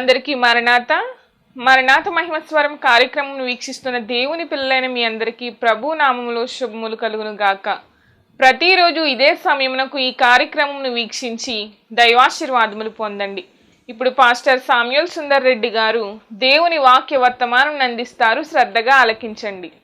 అందరికీ మరణాత. మరణాత మహిమస్వరం కార్యక్రమం వీక్షిస్తున్న దేవుని పిల్లలైన మీ అందరికీ ప్రభు నామములో శుభములు కలుగును గాక. ప్రతిరోజు ఇదే సమయమునకు ఈ కార్యక్రమంను వీక్షించి దైవాశీర్వాదములు పొందండి. ఇప్పుడు పాస్టర్ సామ్యుల్ సుందర్ రెడ్డి గారు దేవుని వాక్య వర్తమానం అందిస్తారు శ్రద్ధగా ఆలకించండి.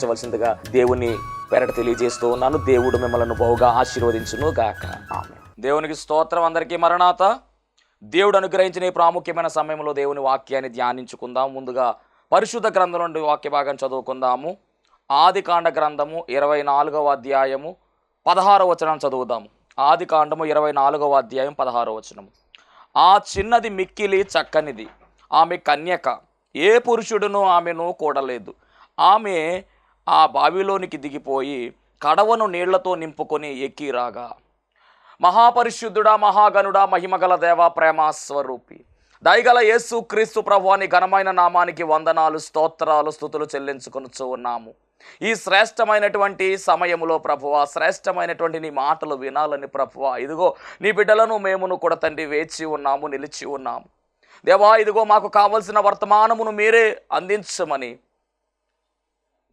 సహకరించవలసిందిగా దేవుని పెరట తెలియజేస్తూ ఉన్నాను. దేవుడు మిమ్మల్ని బహుగా ఆశీర్వదించును గాక ఆమె దేవునికి స్తోత్రం. అందరికీ మరణాత. దేవుడు అనుగ్రహించిన ఈ ప్రాముఖ్యమైన సమయంలో దేవుని వాక్యాన్ని ధ్యానించుకుందాం. ముందుగా పరిశుద్ధ గ్రంథం నుండి వాక్య భాగం చదువుకుందాము. ఆది కాండ గ్రంథము ఇరవై నాలుగవ అధ్యాయము పదహారవ వచనం చదువుదాము. ఆది కాండము ఇరవై నాలుగవ అధ్యాయం పదహారవ వచనము. ఆ చిన్నది మిక్కిలి చక్కనిది. ఆమె కన్యక. ఏ పురుషుడును ఆమెను కూడలేదు. ఆమె ఆ బావిలోనికి దిగిపోయి కడవను నీళ్ళతో నింపుకొని ఎక్కి రాగా మహాపరిశుద్ధుడా మహాగనుడా మహిమగల దేవ ప్రేమ స్వరూపి. దయగల యేసు క్రీస్తు ప్రభువాని ఘనమైన నామానికి వందనాలు స్తోత్రాలు స్థుతులు చెల్లించుకొనుచు ఉన్నాము. ఈ శ్రేష్టమైనటువంటి సమయంలో ప్రభువ శ్రేష్టమైనటువంటి నీ మాటలు వినాలని ప్రభువ ఇదిగో నీ బిడ్డలను మేమును కూడా తండ్రి వేచి ఉన్నాము నిలిచి ఉన్నాము. దేవా ఇదిగో మాకు కావలసిన వర్తమానమును మీరే అందించమని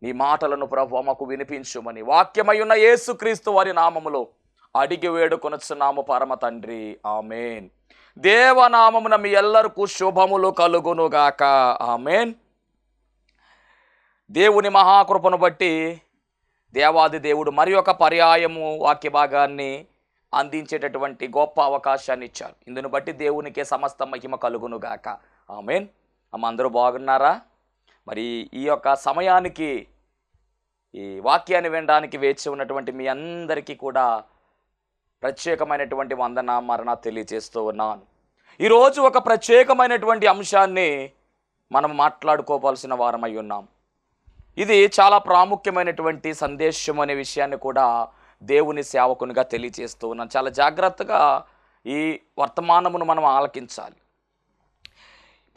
నీ మాటలను ప్రభు మాకు వినిపించుమని వాక్యమయ్యున్న ఉన్న యేసుక్రీస్తు వారి నామములో అడిగి వేడుకొనొచ్చున్నాము పరమ తండ్రి. ఆమెన్. దేవనామమున మీ ఎల్లరకు శుభములు కలుగునుగాక. ఆమెన్. దేవుని మహాకృపను బట్టి దేవాది దేవుడు మరి ఒక పర్యాయము వాక్య భాగాన్ని అందించేటటువంటి గొప్ప అవకాశాన్ని ఇచ్చారు. ఇందును బట్టి దేవునికే సమస్త మహిమ కలుగునుగాక. ఆమెన్. అమ్మ అందరూ బాగున్నారా? మరి ఈ యొక్క సమయానికి ఈ వాక్యాన్ని వినడానికి వేచి ఉన్నటువంటి మీ అందరికీ కూడా ప్రత్యేకమైనటువంటి వందన మరణ తెలియజేస్తూ ఉన్నాను. ఈరోజు ఒక ప్రత్యేకమైనటువంటి అంశాన్ని మనం మాట్లాడుకోవాల్సిన వారమై ఉన్నాం. ఇది చాలా ప్రాముఖ్యమైనటువంటి సందేశం అనే విషయాన్ని కూడా దేవుని సేవకునిగా తెలియజేస్తూ ఉన్నాను. చాలా జాగ్రత్తగా ఈ వర్తమానమును మనం ఆలకించాలి.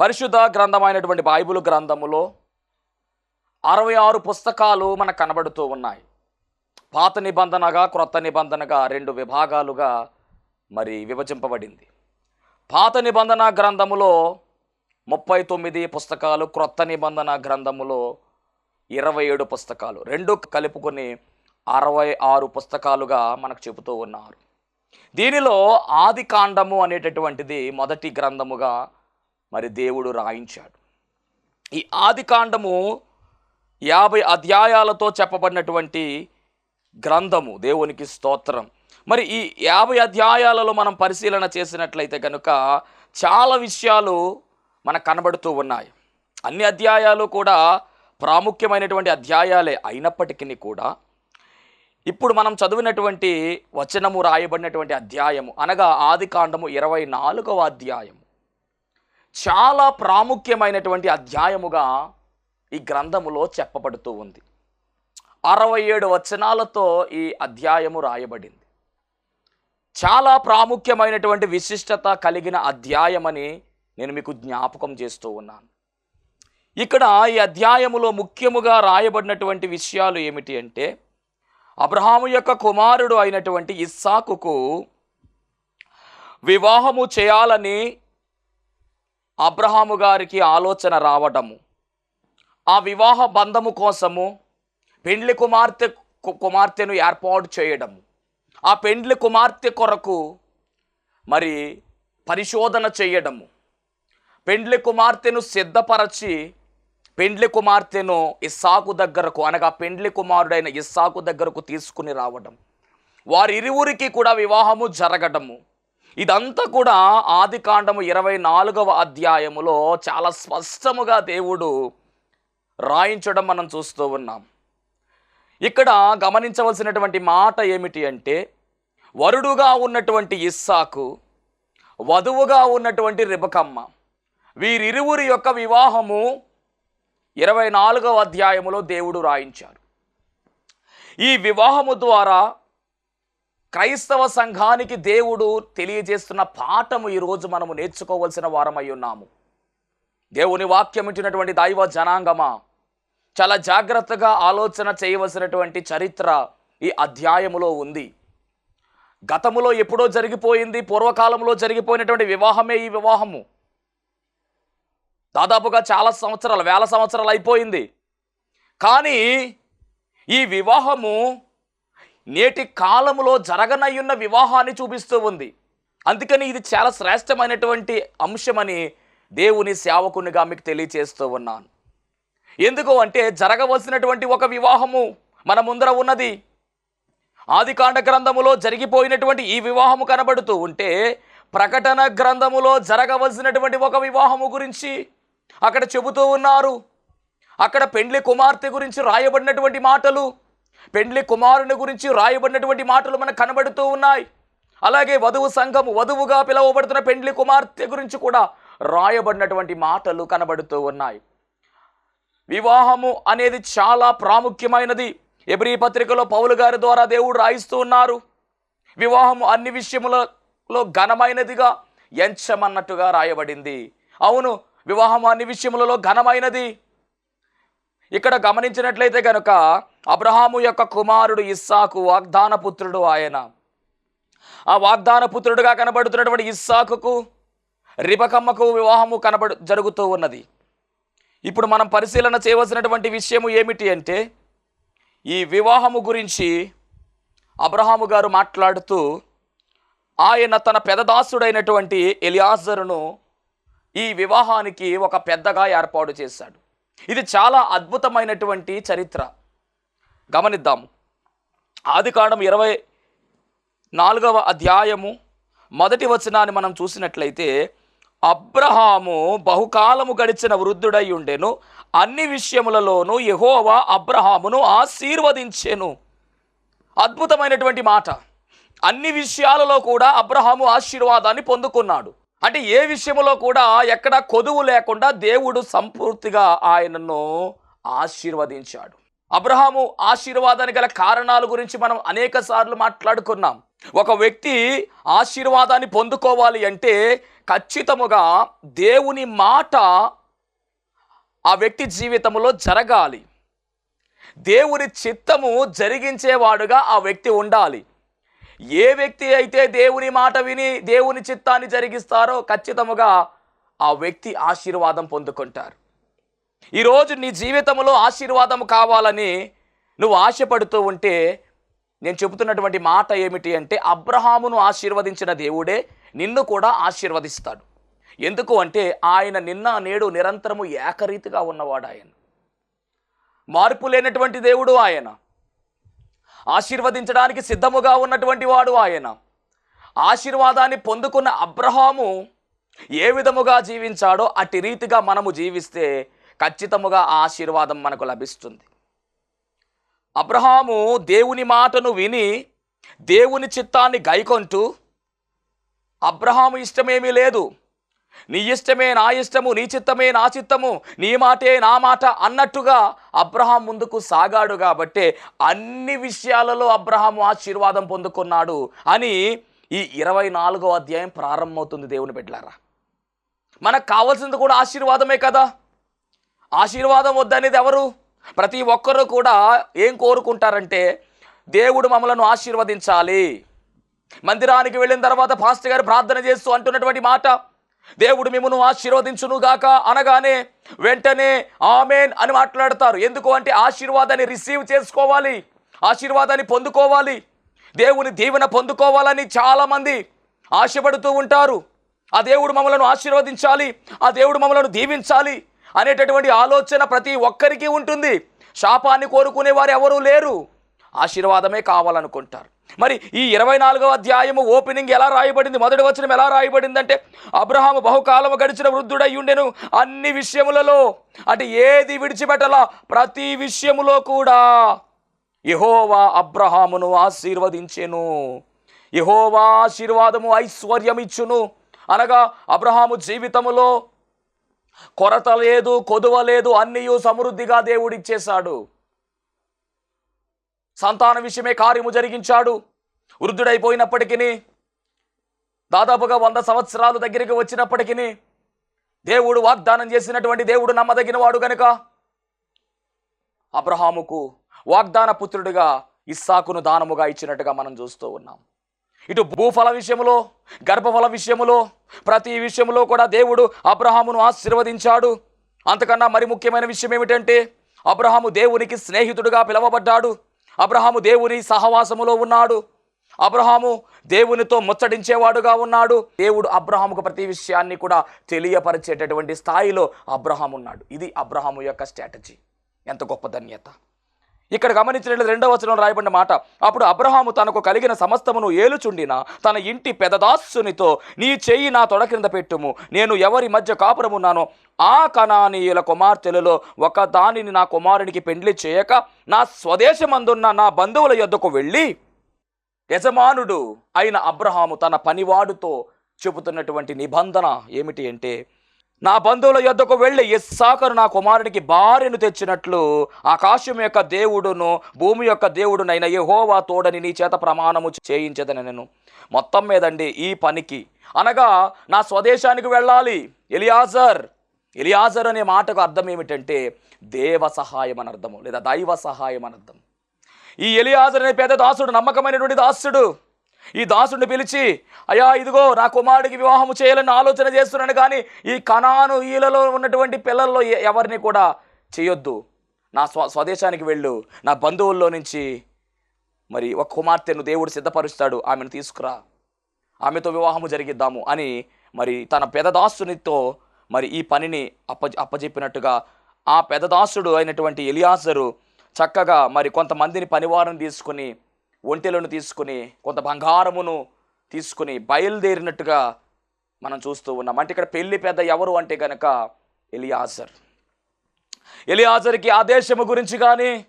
పరిశుద్ధ గ్రంథమైనటువంటి బైబిల్ గ్రంథములో అరవై ఆరు పుస్తకాలు మనకు కనబడుతూ ఉన్నాయి. పాత నిబంధనగా క్రొత్త నిబంధనగా రెండు విభాగాలుగా మరి విభజింపబడింది. పాత నిబంధన గ్రంథములో ముప్పై తొమ్మిది పుస్తకాలు క్రొత్త నిబంధన గ్రంథములో ఇరవై ఏడు పుస్తకాలు రెండు కలుపుకొని అరవై ఆరు పుస్తకాలుగా మనకు చెబుతూ ఉన్నారు. దీనిలో ఆది కాండము అనేటటువంటిది మొదటి గ్రంథముగా మరి దేవుడు రాయించాడు. ఈ ఆది కాండము యాభై అధ్యాయాలతో చెప్పబడినటువంటి గ్రంథము దేవునికి స్తోత్రం. మరి ఈ యాభై అధ్యాయాలలో మనం పరిశీలన చేసినట్లయితే కనుక చాలా విషయాలు మనకు కనబడుతూ ఉన్నాయి. అన్ని అధ్యాయాలు కూడా ప్రాముఖ్యమైనటువంటి అధ్యాయాలే అయినప్పటికీ కూడా ఇప్పుడు మనం చదివినటువంటి వచనము రాయబడినటువంటి అధ్యాయము అనగా ఆది కాండము ఇరవై నాలుగవ అధ్యాయము. చాలా ప్రాముఖ్యమైనటువంటి అధ్యాయముగా ఈ గ్రంథములో చెప్పబడుతూ ఉంది. అరవై ఏడు వచనాలతో ఈ అధ్యాయము రాయబడింది. చాలా ప్రాముఖ్యమైనటువంటి విశిష్టత కలిగిన అధ్యాయమని నేను మీకు జ్ఞాపకం చేస్తూ ఉన్నాను. ఇక్కడ ఈ అధ్యాయములో ముఖ్యముగా రాయబడినటువంటి విషయాలు ఏమిటి అంటే అబ్రహాము యొక్క కుమారుడు అయినటువంటి ఇస్సాకుకు వివాహము చేయాలని అబ్రహాము గారికి ఆలోచన రావడము. ఆ వివాహ బంధము కోసము పెండ్లి కుమార్తె కుమార్తెను ఏర్పాటు చేయడం ఆ పెండ్లి కుమార్తె కొరకు మరి పరిశోధన చేయడము. పెండ్లి కుమార్తెను సిద్ధపరచి పెండ్లి కుమార్తెను ఇస్సాకు దగ్గరకు అనగా పెండ్లి కుమారుడైన ఇస్సాకు దగ్గరకు తీసుకుని రావడం. వారిరువురికి కూడా వివాహము జరగడము. ఇదంతా కూడా ఆది కాండము ఇరవై నాలుగవ అధ్యాయములో చాలా స్పష్టముగా దేవుడు రాయించడం మనం చూస్తూ ఉన్నాం. ఇక్కడ గమనించవలసినటువంటి మాట ఏమిటి అంటే వరుడుగా ఉన్నటువంటి ఇస్సాకు వధువుగా ఉన్నటువంటి రిబకమ్మ వీరిరువురి యొక్క వివాహము ఇరవై నాలుగవ అధ్యాయములో దేవుడు రాయించారు ఈ వివాహము ద్వారా క్రైస్తవ సంఘానికి దేవుడు తెలియజేస్తున్న పాఠము ఈరోజు మనము నేర్చుకోవలసిన వారమై ఉన్నాము. దేవుని వాక్యం ఇచ్చినటువంటి దైవ జనాంగమా? చాలా జాగ్రత్తగా ఆలోచన చేయవలసినటువంటి చరిత్ర ఈ అధ్యాయములో ఉంది. గతములో ఎప్పుడో జరిగిపోయింది పూర్వకాలంలో జరిగిపోయినటువంటి వివాహమే ఈ వివాహము. దాదాపుగా చాలా సంవత్సరాలు వేల సంవత్సరాలు అయిపోయింది. కానీ ఈ వివాహము నేటి కాలములో జరగనయ్యున్న వివాహాన్ని చూపిస్తూ ఉంది. అందుకని ఇది చాలా శ్రేష్టమైనటువంటి అంశమని దేవుని సేవకునిగా మీకు తెలియచేస్తూ ఉన్నాను. ఎందుకు అంటే జరగవలసినటువంటి ఒక వివాహము మన ముందర ఉన్నది. ఆదికాండ గ్రంథములో జరిగిపోయినటువంటి ఈ వివాహము కనబడుతూ ఉంటే ప్రకటన గ్రంథములో జరగవలసినటువంటి ఒక వివాహము గురించి అక్కడ చెబుతూ ఉన్నారు. అక్కడ పెండ్లి కుమార్తె గురించి రాయబడినటువంటి మాటలు పెండ్లి కుమారుని గురించి రాయబడినటువంటి మాటలు మనకు కనబడుతూ ఉన్నాయి. అలాగే వధువు సంఘము వధువుగా పిలువబడుతున్న పెండ్లి కుమార్తె గురించి కూడా రాయబడినటువంటి మాటలు కనబడుతూ ఉన్నాయి. వివాహము అనేది చాలా ప్రాముఖ్యమైనది. ఎబ్రి పత్రికలో పౌలు గారి ద్వారా దేవుడు రాయిస్తూ ఉన్నారు. వివాహము అన్ని విషయములలో ఘనమైనదిగా ఎంచమన్నట్టుగా రాయబడింది. అవును వివాహం అన్ని విషయములలో ఘనమైనది. ఇక్కడ గమనించినట్లయితే కనుక అబ్రహాము యొక్క కుమారుడు ఇస్సాకు వాగ్దాన పుత్రుడు ఆయన. ఆ వాగ్దాన పుత్రుడుగా కనబడుతున్నటువంటి ఇస్సాకుకు రిబకమ్మకు వివాహము కనబడు జరుగుతూ ఉన్నది. ఇప్పుడు మనం పరిశీలన చేయవలసినటువంటి విషయము ఏమిటి అంటే ఈ వివాహము గురించి అబ్రహాము గారు మాట్లాడుతూ ఆయన తన పెదదాసుడైనటువంటి ఎలియాజరును ఈ వివాహానికి ఒక పెద్దగా ఏర్పాటు చేశాడు. ఇది చాలా అద్భుతమైనటువంటి చరిత్ర. గమనిద్దాము. ఆదికాండం ఇరవై నాలుగవ అధ్యాయము మొదటి వచనాన్ని మనం చూసినట్లయితే అబ్రహాము బహుకాలము గడిచిన వృద్ధుడై ఉండెను. అన్ని విషయములలోనూ యహోవా అబ్రహామును ఆశీర్వదించెను. అద్భుతమైనటువంటి మాట. అన్ని విషయాలలో కూడా అబ్రహాము ఆశీర్వాదాన్ని పొందుకున్నాడు. అంటే ఏ విషయంలో కూడా ఎక్కడ కొదువు లేకుండా దేవుడు సంపూర్తిగా ఆయనను ఆశీర్వదించాడు. అబ్రహాము ఆశీర్వాదానికి గల కారణాల గురించి మనం అనేక సార్లు మాట్లాడుకున్నాం. ఒక వ్యక్తి ఆశీర్వాదాన్ని పొందుకోవాలి అంటే ఖచ్చితముగా దేవుని మాట ఆ వ్యక్తి జీవితంలో జరగాలి. దేవుని చిత్తము జరిగించేవాడుగా ఆ వ్యక్తి ఉండాలి. ఏ వ్యక్తి అయితే దేవుని మాట విని దేవుని చిత్తాన్ని జరిగిస్తారో ఖచ్చితముగా ఆ వ్యక్తి ఆశీర్వాదం పొందుకుంటారు. ఈరోజు నీ జీవితంలో ఆశీర్వాదం కావాలని నువ్వు ఆశపడుతూ ఉంటే నేను చెబుతున్నటువంటి మాట ఏమిటి అంటే అబ్రహామును ఆశీర్వదించిన దేవుడే నిన్ను కూడా ఆశీర్వదిస్తాడు. ఎందుకు అంటే ఆయన నిన్న నేడు నిరంతరము ఏకరీతిగా ఉన్నవాడు ఆయన. మార్పు లేనటువంటి దేవుడు ఆయన. ఆశీర్వదించడానికి సిద్ధముగా ఉన్నటువంటి వాడు ఆయన. ఆశీర్వాదాన్ని పొందుకున్న అబ్రహాము ఏ విధముగా జీవించాడో అట్టి రీతిగా మనము జీవిస్తే ఖచ్చితముగా ఆ ఆశీర్వాదం మనకు లభిస్తుంది. అబ్రహాము దేవుని మాటను విని దేవుని చిత్తాన్ని గైకొంటూ అబ్రహాము ఇష్టమేమీ లేదు. నీ ఇష్టమే నా ఇష్టము నీ చిత్తమే నా చిత్తము నీ మాటే నా మాట అన్నట్టుగా అబ్రహాం ముందుకు సాగాడు కాబట్టే అన్ని విషయాలలో అబ్రహాము ఆశీర్వాదం పొందుకున్నాడు అని ఈ ఇరవై నాలుగో అధ్యాయం ప్రారంభమవుతుంది దేవుని బిడ్డలారా. మనకు కావాల్సింది కూడా ఆశీర్వాదమే కదా. ఆశీర్వాదం వద్దనేది ఎవరు? ప్రతి ఒక్కరూ కూడా ఏం కోరుకుంటారంటే దేవుడు మమ్మలను ఆశీర్వదించాలి. మందిరానికి వెళ్ళిన తర్వాత పాస్టర్ గారు ప్రార్థన చేస్తూ అంటున్నటువంటి మాట దేవుడు మిమ్మను ఆశీర్వదించును గాక అనగానే వెంటనే ఆమెన్ అని మాట్లాడతారు. ఎందుకు అంటే ఆశీర్వాదాన్ని రిసీవ్ చేసుకోవాలి ఆశీర్వాదాన్ని పొందుకోవాలి. దేవుని దీవెన పొందుకోవాలని చాలామంది ఆశపడుతూ ఉంటారు. ఆ దేవుడు మమ్మలను ఆశీర్వదించాలి ఆ దేవుడు మమ్మలను దీవించాలి. అనేటటువంటి ఆలోచన ప్రతి ఒక్కరికి ఉంటుంది. శాపాన్ని కోరుకునే వారు ఎవరూ లేరు. ఆశీర్వాదమే కావాలనుకుంటారు. మరి ఈ ఇరవై నాలుగవ అధ్యాయము ఓపెనింగ్ ఎలా రాయబడింది? మొదటి వచనం ఎలా రాయబడిందంటే అబ్రహాము బహుకాలము గడిచిన వృద్ధుడై ఉండెను అన్ని విషయములలో. అంటే ఏది విడిచిపెట్టలా? ప్రతి విషయములో కూడా. యహోవా అబ్రహామును ఆశీర్వదించెను. యహోవా ఆశీర్వాదము ఐశ్వర్యమిచ్చును. అనగా అబ్రహాము జీవితములో కొరత లేదు కొదువ లేదు అన్నీయు సమృద్ధిగా దేవుడిచ్చేశాడు. సంతాన విషయమే కార్యము జరిగించాడు. వృద్ధుడైపోయినప్పటికీ దాదాపుగా వంద సంవత్సరాలు దగ్గరికి వచ్చినప్పటికీ దేవుడు వాగ్దానం చేసినటువంటి దేవుడు నమ్మదగిన వాడు గనుక అబ్రహాముకు వాగ్దాన పుత్రుడిగా ఇస్సాకును దానముగా ఇచ్చినట్టుగా మనం చూస్తూ ఉన్నాం. ఇటు భూఫల విషయములో గర్భఫల విషయములో ప్రతి విషయములో కూడా దేవుడు అబ్రహామును ఆశీర్వదించాడు. అంతకన్నా మరి ముఖ్యమైన విషయం ఏమిటంటే అబ్రహాము దేవునికి స్నేహితుడుగా పిలువబడ్డాడు. అబ్రహాము దేవుని సహవాసములో ఉన్నాడు. అబ్రహాము దేవునితో ముచ్చటించేవాడుగా ఉన్నాడు. దేవుడు అబ్రహాముకు ప్రతి విషయాన్ని కూడా తెలియపరిచేటటువంటి స్థాయిలో అబ్రహాం ఉన్నాడు ఇది అబ్రహాము యొక్క స్ట్రాటజీ. ఎంత గొప్ప ధన్యత. ఇక్కడ గమనించిన రెండవ వచనం రాయబడిన మాట అప్పుడు అబ్రహాము తనకు కలిగిన సమస్తమును ఏలుచుండిన తన ఇంటి పెదదాసునితో నీ చెయ్యి నా తొడ క్రింద పెట్టుము నేను ఎవరి మధ్య కాపురమున్నానో ఆ కణానీయుల కుమార్తెలలో ఒక దానిని నా కుమారునికి పెండ్లి చేయక నా స్వదేశమందున్న నా బంధువుల యొద్దకు వెళ్ళి. యజమానుడు అయిన అబ్రహాము తన పనివాడుతో చెబుతున్నటువంటి నిబంధన ఏమిటి అంటే నా బంధువుల యొద్దకు వెళ్ళి ఇస్సాకరు నా కుమారునికి భార్యను తెచ్చినట్లు ఆకాశం యొక్క దేవుడును భూమి యొక్క దేవుడునైన యహోవా తోడని నీ చేత ప్రమాణము చేయించదని నేను మొత్తం మీదండి ఈ పనికి. అనగా నా స్వదేశానికి వెళ్ళాలి ఎలియాజర్. ఎలియాజర్ అనే మాటకు అర్థం ఏమిటంటే దేవ సహాయం అని అర్థము లేదా దైవ సహాయం అని అర్థం. ఈ ఎలియాజర్ అనే పేద దాసుడు నమ్మకమైనటువంటి దాసుడు ఈ దాసుడిని పిలిచి అయ్యా ఇదిగో నా కుమారుడికి వివాహము చేయాలని ఆలోచన చేస్తున్నాను కానీ ఈ కణాను ఈలలో ఉన్నటువంటి పిల్లల్లో ఎవరిని కూడా చేయొద్దు. నా స్వ స్వదేశానికి వెళ్ళు. నా బంధువుల్లో నుంచి మరి ఒక కుమార్తెను దేవుడు సిద్ధపరుస్తాడు. ఆమెను తీసుకురా. ఆమెతో వివాహము జరిగిద్దాము అని మరి తన పెదదాసునితో మరి ఈ పనిని అప్ప అప్పజెప్పినట్టుగా ఆ పెదదాసుడు అయినటువంటి ఎలియాసరు చక్కగా మరి కొంతమందిని పనివారం తీసుకుని ఒంటెలను తీసుకుని కొంత బంగారమును తీసుకుని బయలుదేరినట్టుగా మనం చూస్తూ ఉన్నాం. అంటే ఇక్కడ పెళ్ళి పెద్ద ఎవరు అంటే కనుక ఎలియాజర్. ఎలియాజర్కి ఆదేశము గురించి కానీ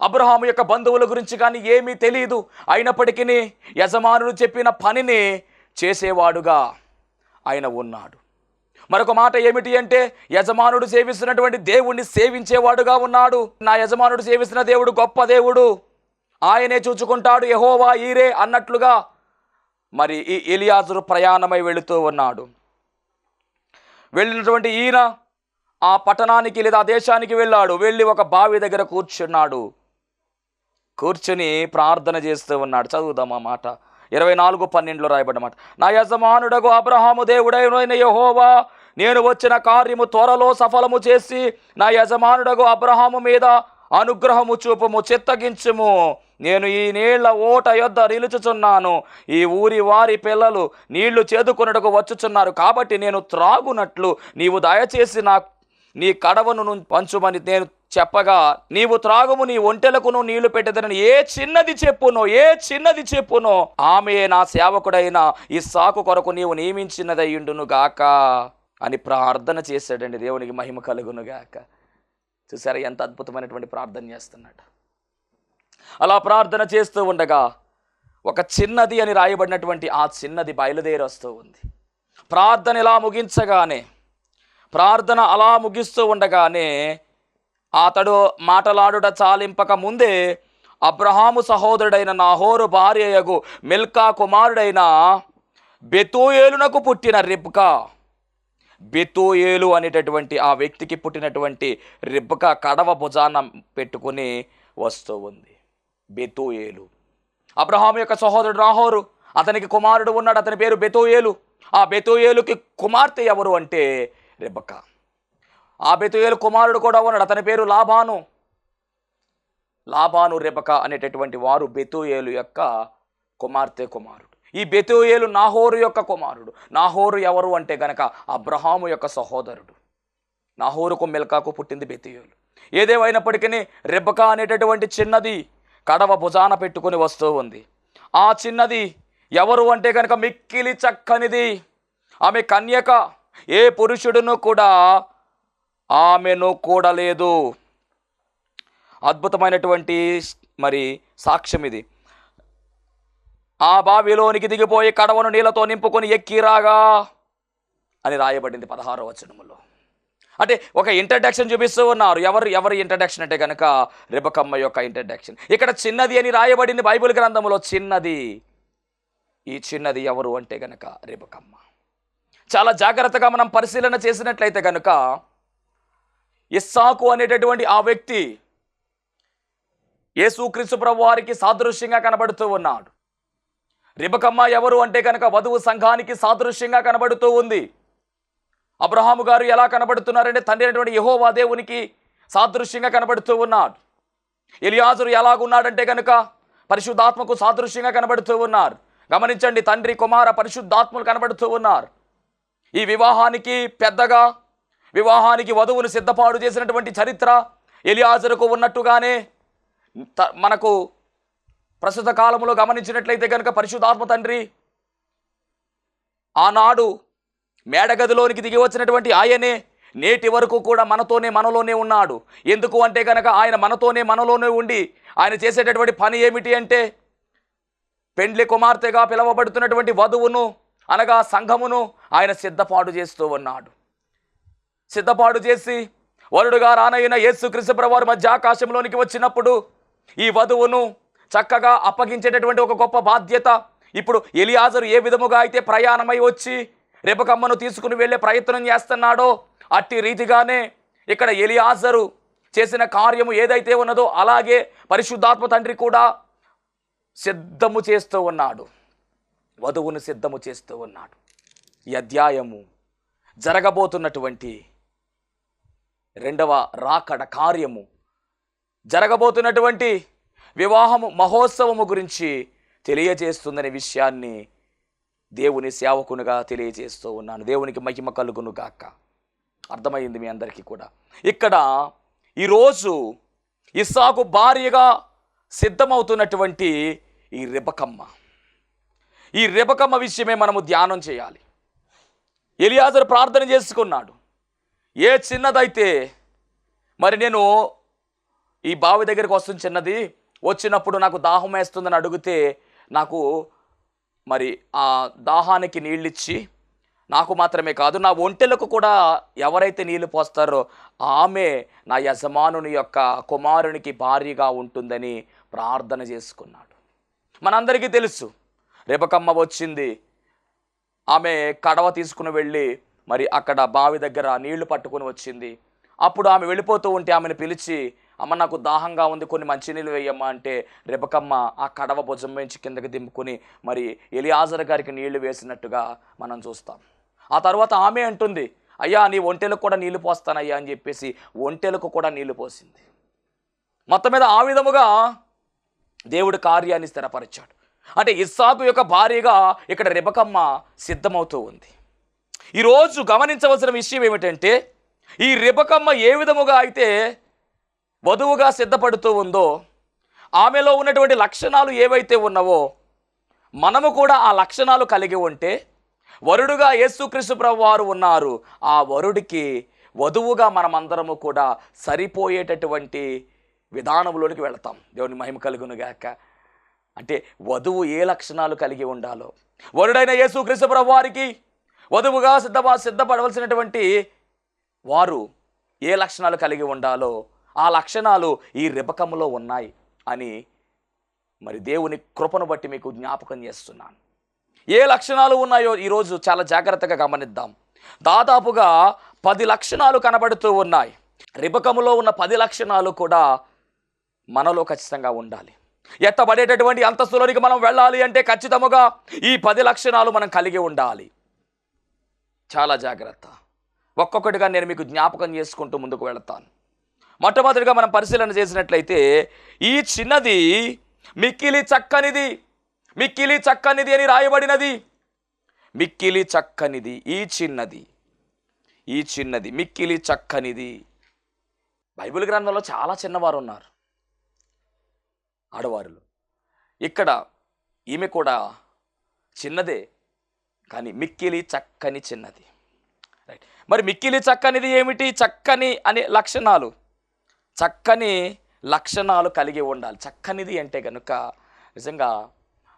అబ్రహాము యొక్క బంధువుల గురించి కానీ ఏమీ తెలియదు అయినప్పటికీ యజమానుడు చెప్పిన పనిని చేసేవాడుగా ఆయన ఉన్నాడు. మరొక మాట ఏమిటి అంటే యజమానుడు సేవిస్తున్నటువంటి దేవుణ్ణి సేవించేవాడుగా ఉన్నాడు. నా యజమానుడు సేవిస్తున్న దేవుడు గొప్ప దేవుడు. ఆయనే చూచుకుంటాడు యహోవా ఈరే అన్నట్లుగా మరి ఈ ఎలియాజరు ప్రయాణమై వెళుతూ ఉన్నాడు. వెళ్ళినటువంటి ఈయన ఆ పట్టణానికి లేదా దేశానికి వెళ్ళాడు. వెళ్ళి ఒక బావి దగ్గర కూర్చున్నాడు. కూర్చుని ప్రార్థన చేస్తూ ఉన్నాడు. చదువుదాం ఆ మాట. ఇరవై నాలుగు పన్నెండులో రాయబడ్డమాట నా యజమానుడగు అబ్రహాము దేవుడైన యహోవా నేను వచ్చిన కార్యము త్వరలో సఫలము చేసి నా యజమానుడగు అబ్రహాము మీద అనుగ్రహము చూపుము చిత్తగించుము. నేను ఈ నీళ్ళ ఓట యొద్ద నిలుచుచున్నాను. ఈ ఊరి వారి పిల్లలు నీళ్ళు చేదుకొనుటకు వచ్చుచున్నారు. కాబట్టి నేను త్రాగునట్లు నీవు దయచేసి నా నీ కడవను పంచుమని నేను చెప్పగా నీవు త్రాగుము నీ ఒంటెలకును నీళ్ళు పెట్టదని ఏ చిన్నది చెప్పునో ఏ చిన్నది చెప్పునో ఆమె నా సేవకుడైన ఈ సాకు కొరకు నీవు నియమించినదయ్యుండును గాక అని ప్రార్థన చేశాడండి. దేవునికి మహిమ కలుగును గాక. చూసారా ఎంత అద్భుతమైనటువంటి ప్రార్థన చేస్తున్నాడు. అలా ప్రార్థన చేస్తూ ఉండగా ఒక చిన్నది అని రాయబడినటువంటి ఆ చిన్నది బయలుదేరి వస్తూ ఉంది. ప్రార్థన ఇలా ముగించగానే ప్రార్థన అలా ముగిస్తూ ఉండగానే అతడు మాటలాడుట చాలింపక ముందే అబ్రహాము సహోదరుడైన నాహోరు భార్యయగు మిల్కా కుమారుడైన బెతూయేలునకు పుట్టిన రిబ్కా. బెతూయేలు అనేటటువంటి ఆ వ్యక్తికి పుట్టినటువంటి రిబ్కా కడవ భుజాన పెట్టుకుని వస్తూ ఉంది. బెతూయేలు. అబ్రహాం యొక్క సహోదరుడు నాహోరు అతనికి కుమారుడు ఉన్నాడు అతని పేరు బెతూయేలు. ఆ బెతోయేలుకి కుమార్తె ఎవరు అంటే రెబక ఆ బెతోయేలు కుమారుడు కూడా ఉన్నాడు అతని పేరు లాభాను లాభాను రెబక అనేటటువంటి వారు బెతూయేలు యొక్క కుమార్తె కుమారుడు. ఈ బెతోయేలు నాహోరు యొక్క కుమారుడు. నాహోరు ఎవరు అంటే గనక అబ్రహాము యొక్క సహోదరుడు. నాహోరుకు మెల్కాకు పుట్టింది బెతోయేలు. ఏదేమైనప్పటికీ రెబక అనేటటువంటి చిన్నది కడవ భుజాన పెట్టుకొని వస్తూ ఉంది. ఆ చిన్నది ఎవరు అంటే కనుక మిక్కిలి చక్కనిది. ఆమె కన్యక ఏ పురుషుడును కూడా ఆమెను కూడలేదు. అద్భుతమైనటువంటి మరి సాక్ష్యం ఇది. ఆ బావిలోనికి దిగిపోయి కడవను నీళ్ళతో నింపుకొని ఎక్కిరాగా అని రాయబడింది పదహారో వచనములో. అంటే ఒక ఇంట్రడక్షన్ చూపిస్తూ ఉన్నారు. ఎవరు ఎవరి ఇంట్రడక్షన్ అంటే కనుక రిబకమ్మ యొక్క ఇంట్రడక్షన్ ఇక్కడ చిన్నది అని రాయబడింది బైబిల్ గ్రంథంలో చిన్నది. ఈ చిన్నది ఎవరు అంటే కనుక రిబకమ్మ. చాలా జాగ్రత్తగా మనం పరిశీలన చేసినట్లయితే కనుక ఇస్సాకు అనేటటువంటి ఆ వ్యక్తి యేసుక్రీస్తు ప్రభు వారికి సాదృశ్యంగా కనబడుతూ ఉన్నాడు. రిబకమ్మ ఎవరు అంటే కనుక వధువు సంఘానికి సాదృశ్యంగా కనబడుతూ ఉంది. అబ్రహాము గారు ఎలా కనబడుతున్నారంటే తండ్రి అయినటువంటి యహోవా దేవునికి సాదృశ్యంగా కనబడుతూ ఉన్నాడు. ఎలియాజరు ఎలాగున్నాడంటే కనుక పరిశుద్ధాత్మకు సాదృశ్యంగా కనబడుతూ ఉన్నారు. గమనించండి తండ్రి కుమార పరిశుద్ధాత్మలు కనబడుతూ ఉన్నారు. ఈ వివాహానికి పెద్దగా వివాహానికి వధువును సిద్ధపాటు చేసినటువంటి చరిత్ర ఎలియాజరుకు ఉన్నట్టుగానే త- మనకు ప్రస్తుత కాలంలో గమనించినట్లయితే కనుక పరిశుద్ధాత్మ తండ్రి ఆనాడు మేడగదిలోనికి దిగి వచ్చినటువంటి ఆయనే నేటి వరకు కూడా మనతోనే మనలోనే ఉన్నాడు. ఎందుకు అంటే కనుక ఆయన మనతోనే మనలోనే ఉండి ఆయన చేసేటటువంటి పని ఏమిటి అంటే పెండ్లి కుమార్తెగా పిలువబడుతున్నటువంటి వధువును అనగా సంఘమును ఆయన సిద్ధపాటు చేస్తూ ఉన్నాడు. సిద్ధపాటు చేసి వరుడుగా రానయ్యిన యేసు వారి మధ్య ఆకాశంలోనికి వచ్చినప్పుడు ఈ వధువును చక్కగా అప్పగించేటటువంటి ఒక గొప్ప బాధ్యత. ఇప్పుడు ఎలియాజరు ఏ విధముగా అయితే ప్రయాణమై వచ్చి రేపకమ్మను తీసుకుని వెళ్ళే ప్రయత్నం చేస్తున్నాడో అట్టి రీతిగానే ఇక్కడ ఎలియాజరు చేసిన కార్యము ఏదైతే ఉన్నదో అలాగే పరిశుద్ధాత్మ తండ్రి కూడా సిద్ధము చేస్తూ ఉన్నాడు. వధువును సిద్ధము చేస్తూ ఉన్నాడు. ఈ అధ్యాయము జరగబోతున్నటువంటి రెండవ రాకడ కార్యము జరగబోతున్నటువంటి వివాహము మహోత్సవము గురించి తెలియజేస్తుందనే విషయాన్ని దేవుని సేవకునిగా తెలియజేస్తూ ఉన్నాను. దేవునికి మహిమ కలుగును గాక. అర్థమైంది మీ అందరికీ కూడా. ఇక్కడ ఈరోజు ఇస్సాకు భార్యగా సిద్ధమవుతున్నటువంటి ఈ రిబకమ్మ. ఈ రిబకమ్మ విషయమే మనము ధ్యానం చేయాలి. ఎలియాజరు ప్రార్థన చేసుకున్నాడు. ఏ చిన్నదైతే మరి నేను ఈ బావి దగ్గరికి వస్తుంది చిన్నది వచ్చినప్పుడు నాకు దాహం వేస్తుందని అడిగితే నాకు మరి ఆ దాహానికి నీళ్ళిచ్చి నాకు మాత్రమే కాదు నా ఒంటెలకు కూడా ఎవరైతే నీళ్ళు పోస్తారో ఆమె నా యజమానుని యొక్క కుమారునికి భార్యగా ఉంటుందని ప్రార్థన చేసుకున్నాడు. మనందరికీ తెలుసు రేపకమ్మ వచ్చింది ఆమె కడవ తీసుకుని వెళ్ళి మరి అక్కడ బావి దగ్గర నీళ్ళు పట్టుకుని వచ్చింది. అప్పుడు ఆమె వెళ్ళిపోతూ ఉంటే ఆమెను పిలిచి అమ్మ నాకు దాహంగా ఉంది కొన్ని మంచినీళ్ళు వేయమ్మా అంటే రెబకమ్మ ఆ కడవ భుజం నుంచి కిందకి దింపుకొని మరి ఎలియాజర్ గారికి నీళ్ళు వేసినట్టుగా మనం చూస్తాం. ఆ తర్వాత ఆమె అంటుంది అయ్యా నీ ఒంటెలకు కూడా నీళ్ళు పోస్తానయ్యా అని చెప్పేసి ఒంటెలకు కూడా నీళ్ళు పోసింది. మొత్తం మీద ఆ విధముగా దేవుడు కార్యాన్ని స్థిరపరిచాడు. అంటే ఇస్సాకు యొక్క భార్యగా ఇక్కడ రెబకమ్మ సిద్ధమవుతూ ఉంది. ఈరోజు గమనించవలసిన విషయం ఏమిటంటే ఈ రెబకమ్మ ఏ విధముగా అయితే వధువుగా సిద్ధపడుతూ ఉందో ఆమెలో ఉన్నటువంటి లక్షణాలు ఏవైతే ఉన్నవో మనము కూడా ఆ లక్షణాలు కలిగి ఉంటే వరుడుగా యేసుక్రీస్తు వారు ఉన్నారు. ఆ వరుడికి వధువుగా మనమందరము కూడా సరిపోయేటటువంటి విధానంలోనికి వెళతాం. దేవుని మహిమ కలుగునుగాక అంటే వధువు ఏ లక్షణాలు కలిగి ఉండాలో. వరుడైన యేసుక్రీస్తు వారికి వధువుగా సిద్ధప సిద్ధపడవలసినటువంటి వారు ఏ లక్షణాలు కలిగి ఉండాలో ఆ లక్షణాలు ఈ రిబకములో ఉన్నాయి అని మరి దేవుని కృపను బట్టి మీకు జ్ఞాపకం చేస్తున్నాను. ఏ లక్షణాలు ఉన్నాయో ఈరోజు చాలా జాగ్రత్తగా గమనిద్దాం. దాదాపుగా పది లక్షణాలు కనబడుతూ ఉన్నాయి. రిబకములో ఉన్న పది లక్షణాలు కూడా మనలో ఖచ్చితంగా ఉండాలి. ఎత్తబడేటటువంటి అంతస్తులోనికి మనం వెళ్ళాలి అంటే ఖచ్చితముగా ఈ పది లక్షణాలు మనం కలిగి ఉండాలి. చాలా జాగ్రత్త. ఒక్కొక్కటిగా నేను మీకు జ్ఞాపకం చేసుకుంటూ ముందుకు వెళతాను. మొట్టమొదటిగా మనం పరిశీలన చేసినట్లయితే ఈ చిన్నది మిక్కిలి చక్కనిది మిక్కిలి చక్కనిది అని రాయబడినది. మిక్కిలి చక్కనిది ఈ చిన్నది ఈ చిన్నది మిక్కిలి చక్కనిది. బైబిల్ గ్రంథంలో చాలా చిన్నవారు ఉన్నారు ఆడవారులు. ఇక్కడ ఈమె కూడా చిన్నదే కానీ మిక్కిలి చక్కని చిన్నది. రైట్. మరి మిక్కిలి చక్కనిది ఏమిటి? చక్కని అనే లక్షణాలు. చక్కని లక్షణాలు కలిగి ఉండాలి. చక్కనిది అంటే కనుక నిజంగా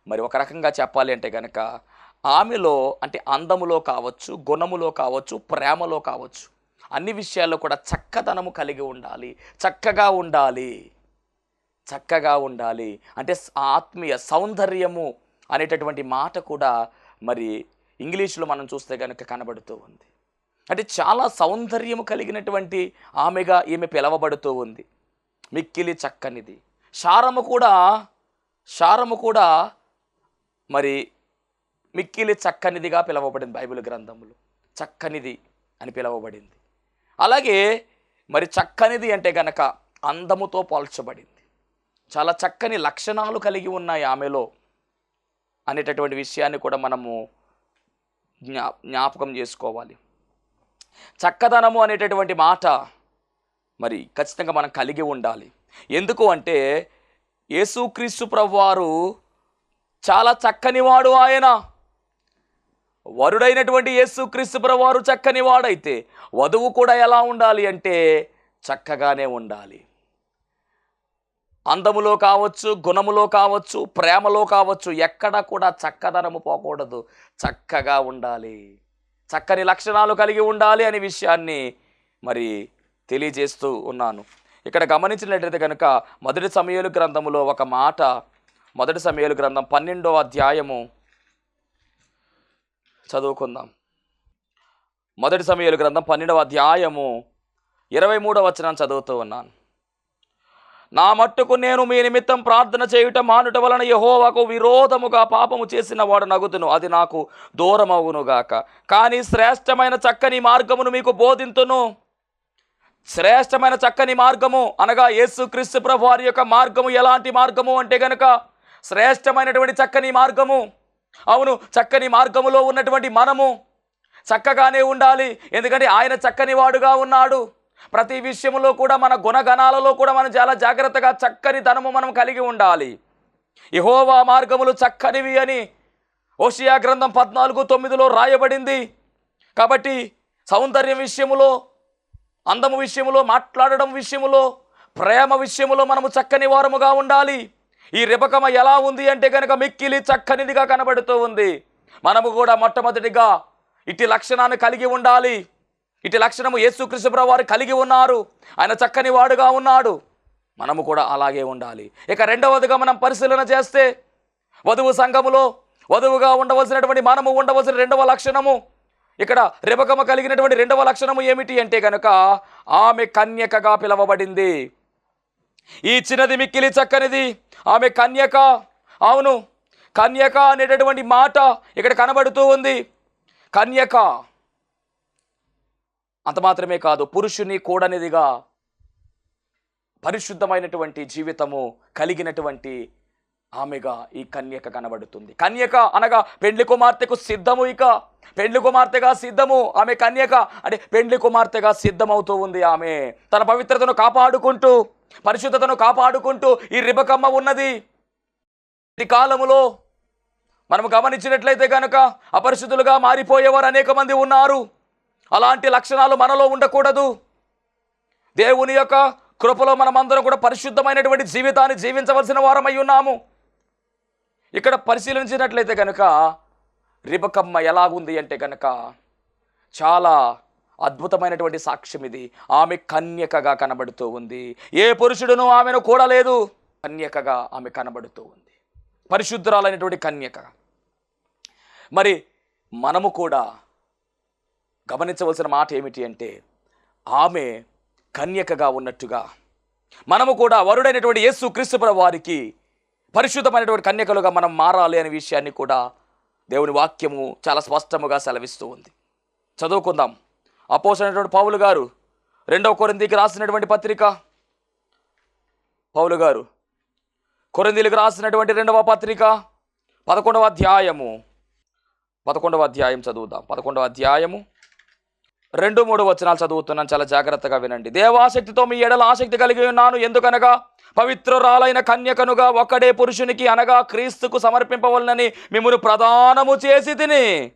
మరి ఒక రకంగా చెప్పాలి అంటే కనుక ఆమెలో అంటే అందములో కావచ్చు గుణములో కావచ్చు ప్రేమలో కావచ్చు అన్ని విషయాల్లో కూడా చక్కదనము కలిగి ఉండాలి. చక్కగా ఉండాలి. చక్కగా ఉండాలి. అంటే ఆత్మీయ సౌందర్యము అనేటటువంటి మాట కూడా మరి ఇంగ్లీష్లో మనం చూస్తే కనుక కనబడుతూ ఉంది. అంటే చాలా సౌందర్యము కలిగినటువంటి ఆమెగా ఈమె పిలవబడుతూ ఉంది. మిక్కిలి చక్కనిది. శారము కూడా శారము కూడా మరి మిక్కిలి చక్కనిదిగా పిలవబడింది బైబిల్ గ్రంథములు. చక్కనిది అని పిలవబడింది. అలాగే మరి చక్కనిది అంటే గనక అందముతో పోల్చబడింది. చాలా చక్కని లక్షణాలు కలిగి ఉన్నాయి ఆమెలో అనేటటువంటి విషయాన్ని కూడా మనము జ్ఞా జ్ఞాపకం చేసుకోవాలి. చక్కదనము అనేటటువంటి మాట మరి ఖచ్చితంగా మనం కలిగి ఉండాలి. ఎందుకు అంటే యేసుక్రీస్తు ప్రభువారు చాలా చక్కనివాడు ఆయన. వరుడైనటువంటి యేసుక్రీస్తు ప్రభువారు చక్కని వాడైతే వధువు కూడా ఎలా ఉండాలి అంటే చక్కగానే ఉండాలి. అందములో కావచ్చు గుణములో కావచ్చు ప్రేమలో కావచ్చు ఎక్కడ కూడా చక్కదనము పోకూడదు. చక్కగా ఉండాలి. చక్కని లక్షణాలు కలిగి ఉండాలి అనే విషయాన్ని మరి తెలియజేస్తూ ఉన్నాను. ఇక్కడ గమనించినట్లయితే కనుక మొదటి సమయాలు గ్రంథములో ఒక మాట మొదటి సమయాలు గ్రంథం పన్నెండో అధ్యాయము చదువుకుందాం. మొదటి సమయాలు గ్రంథం పన్నెండవ అధ్యాయము ఇరవై మూడవ వచనం చదువుతూ ఉన్నాను. నా మట్టుకు నేను మీ నిమిత్తం ప్రార్థన చేయుట మానుట వలన యహోవాకు విరోధముగా పాపము చేసిన వాడు నగుతును అది నాకు దూరమవునుగాక కానీ శ్రేష్టమైన చక్కని మార్గమును మీకు బోధింతును. శ్రేష్టమైన చక్కని మార్గము అనగా యేసుక్రీస్తు ప్రభు వారి యొక్క మార్గము ఎలాంటి మార్గము అంటే గనక శ్రేష్టమైనటువంటి చక్కని మార్గము. అవును చక్కని మార్గములో ఉన్నటువంటి మనము చక్కగానే ఉండాలి. ఎందుకంటే ఆయన చక్కని వాడుగా ఉన్నాడు. ప్రతి విషయంలో కూడా మన గుణగణాలలో కూడా మనం చాలా జాగ్రత్తగా చక్కని ధనము మనం కలిగి ఉండాలి. యహోవా మార్గములు చక్కనివి అని ఓషియా గ్రంథం పద్నాలుగు తొమ్మిదిలో రాయబడింది. కాబట్టి సౌందర్యం విషయములో అందము విషయములో మాట్లాడడం విషయములో ప్రేమ విషయములో మనము చక్కని వారముగా ఉండాలి. ఈ రిపకమ ఎలా ఉంది అంటే కనుక మిక్కిలి చక్కనిదిగా కనబడుతూ ఉంది. మనము కూడా మొట్టమొదటిగా ఇట్టి లక్షణాన్ని కలిగి ఉండాలి. ఇటు లక్షణము యేసుకృష్ణ వారు కలిగి ఉన్నారు. ఆయన చక్కని వాడుగా ఉన్నాడు. మనము కూడా అలాగే ఉండాలి. ఇక రెండవదిగా మనం పరిశీలన చేస్తే వధువు సంఘములో వధువుగా ఉండవలసినటువంటి మనము ఉండవలసిన రెండవ లక్షణము ఇక్కడ రిపకమ కలిగినటువంటి రెండవ లక్షణము ఏమిటి అంటే కనుక ఆమె కన్యకగా పిలవబడింది. ఈ చిన్నది మిక్కిలి చక్కనిది. ఆమె కన్యక అవును కన్యక అనేటటువంటి మాట ఇక్కడ కనబడుతూ ఉంది. కన్యక. అంత మాత్రమే కాదు పురుషుని కూడనిదిగా పరిశుద్ధమైనటువంటి జీవితము కలిగినటువంటి ఆమెగా ఈ కన్యక కనబడుతుంది. కన్యక అనగా పెండ్లి కుమార్తెకు సిద్ధము ఇక. పెండ్లి కుమార్తెగా సిద్ధము ఆమె కన్యక. అంటే పెండ్లి కుమార్తెగా సిద్ధమవుతూ ఉంది ఆమె. తన పవిత్రతను కాపాడుకుంటూ పరిశుద్ధతను కాపాడుకుంటూ ఈ రిబకమ్మ ఉన్నది. ఈ కాలములో మనం గమనించినట్లయితే కనుక అపరిశుద్ధులుగా మారిపోయేవారు అనేక మంది ఉన్నారు. అలాంటి లక్షణాలు మనలో ఉండకూడదు. దేవుని యొక్క కృపలో మనమందరం కూడా పరిశుద్ధమైనటువంటి జీవితాన్ని జీవించవలసిన వారమై ఉన్నాము. ఇక్కడ పరిశీలించినట్లయితే కనుక రిబకమ్మ ఎలాగుంది అంటే కనుక చాలా అద్భుతమైనటువంటి సాక్ష్యం ఇది. ఆమె కన్యకగా కనబడుతూ ఉంది. ఏ పురుషుడును ఆమెను కూడలేదు. కన్యకగా ఆమె కనబడుతూ ఉంది. పరిశుద్ధురాలైనటువంటి కన్యక. మరి మనము కూడా గమనించవలసిన మాట ఏమిటి అంటే ఆమె కన్యకగా ఉన్నట్టుగా మనము కూడా వరుడైనటువంటి యేసు క్రీస్తుపుర వారికి పరిశుద్ధమైనటువంటి కన్యకలుగా మనం మారాలి అనే విషయాన్ని కూడా దేవుని వాక్యము చాలా స్పష్టముగా సెలవిస్తూ ఉంది. చదువుకుందాం. అపోసైనటువంటి పావులు గారు రెండవ కొరిందికి రాసినటువంటి పత్రిక. పౌలు గారు కొరిందీలకు రాసినటువంటి రెండవ పత్రిక పదకొండవ అధ్యాయము. పదకొండవ అధ్యాయం చదువుదాం. పదకొండవ అధ్యాయము రెండు మూడు వచనాలు చదువుతున్నాను. చాలా జాగ్రత్తగా వినండి. దేవాసక్తితో మీ ఎడల ఆసక్తి కలిగి ఉన్నాను. ఎందుకనగా పవిత్రురాలైన కన్యకనుగా ఒక్కడే పురుషునికి అనగా క్రీస్తుకు సమర్పింపవలనని మిమ్మల్ని ప్రదానము చేసి తిని.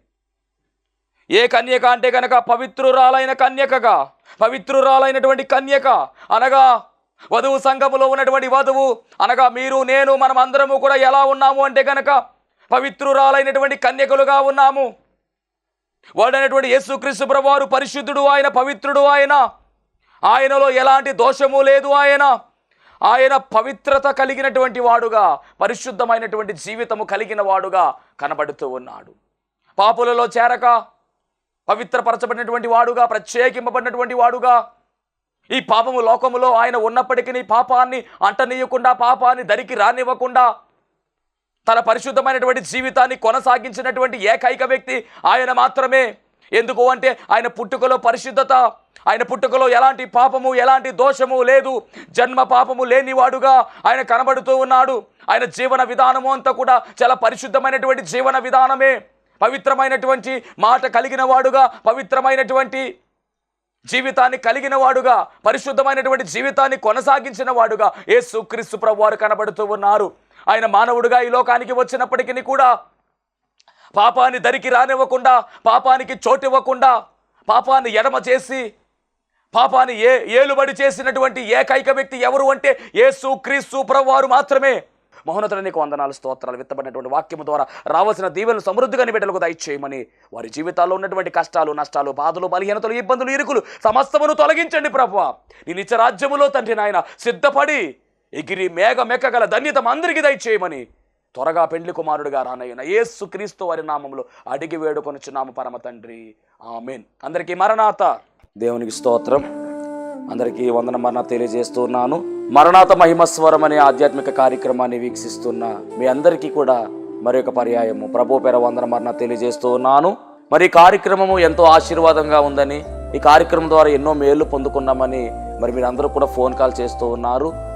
ఏ కన్యక అంటే కనుక పవిత్రురాలైన కన్యకగా పవిత్రురాలైనటువంటి కన్యక అనగా వధువు సంఘములో ఉన్నటువంటి వధువు అనగా మీరు నేను మనం అందరము కూడా ఎలా ఉన్నాము అంటే కనుక పవిత్రురాలైనటువంటి కన్యకలుగా ఉన్నాము. వాడైనటువంటి యేసుక్రీస్తు ప్రభువారు పరిశుద్ధుడు ఆయన పవిత్రుడు ఆయన. ఆయనలో ఎలాంటి దోషము లేదు ఆయన. ఆయన పవిత్రత కలిగినటువంటి వాడుగా పరిశుద్ధమైనటువంటి జీవితము కలిగిన వాడుగా కనబడుతూ ఉన్నాడు. పాపులలో చేరక పవిత్రపరచబడినటువంటి వాడుగా ప్రత్యేకింపబడినటువంటి వాడుగా ఈ పాపము లోకములో ఆయన ఉన్నప్పటికీ పాపాన్ని అంటనీయకుండా పాపాన్ని దరికి రానివ్వకుండా తన పరిశుద్ధమైనటువంటి జీవితాన్ని కొనసాగించినటువంటి ఏకైక వ్యక్తి ఆయన మాత్రమే. ఎందుకు అంటే ఆయన పుట్టుకలో పరిశుద్ధత ఆయన పుట్టుకలో ఎలాంటి పాపము ఎలాంటి దోషము లేదు. జన్మ పాపము లేనివాడుగా ఆయన కనబడుతూ ఉన్నాడు. ఆయన జీవన విధానము అంతా కూడా చాలా పరిశుద్ధమైనటువంటి జీవన విధానమే. పవిత్రమైనటువంటి మాట కలిగిన వాడుగా పవిత్రమైనటువంటి జీవితాన్ని కలిగిన వాడుగా పరిశుద్ధమైనటువంటి జీవితాన్ని కొనసాగించిన వాడుగా ఏ క్రీస్తు ప్రభు వారు కనబడుతూ ఉన్నారు. ఆయన మానవుడిగా ఈ లోకానికి వచ్చినప్పటికీ కూడా పాపాన్ని దరికి రానివ్వకుండా పాపానికి చోటివ్వకుండా పాపాన్ని ఎడమ చేసి పాపాన్ని ఏ ఏలుబడి చేసినటువంటి ఏకైక వ్యక్తి ఎవరు అంటే యేసు క్రీస్తు ప్రభువారు మాత్రమే. మహోన్నతుడు నీకు వందనాలు స్తోత్రాలు విత్తబడినటువంటి వాక్యము ద్వారా రావాల్సిన దీవెనలు సమృద్ధిగా బిడ్డలకు దయచేయమని వారి జీవితాల్లో ఉన్నటువంటి కష్టాలు నష్టాలు బాధలు బలహీనతలు ఇబ్బందులు ఇరుకులు సమస్తమును తొలగించండి ప్రభు నీ నిత్య రాజ్యములో తండ్రి నాయన సిద్ధపడి ఎగిరి మేఘ మెక్కగల ధన్యత అందరికీ దయచేయమని త్వరగా పెండ్లి కుమారుడిగా రానయ్యన యేసు క్రీస్తు వారి నామంలో అడిగి వేడుకొనుచున్నాము పరమ తండ్రి. ఆమెన్. అందరికీ మరణాత. దేవునికి స్తోత్రం. అందరికీ వందన మరణ తెలియజేస్తున్నాను. మరణాత మహిమస్వరం అనే ఆధ్యాత్మిక కార్యక్రమాన్ని వీక్షిస్తున్న మీ అందరికీ కూడా మరొక పర్యాయము. ప్రభు పేర వందన మరణ తెలియజేస్తూ ఉన్నాను మరి ఈ కార్యక్రమము ఎంతో ఆశీర్వాదంగా ఉందని ఈ కార్యక్రమం ద్వారా ఎన్నో మేళ్ళు పొందుకున్నామని మరి మీరందరూ కూడా ఫోన్ కాల్ చేస్తూ ఉన్నారు.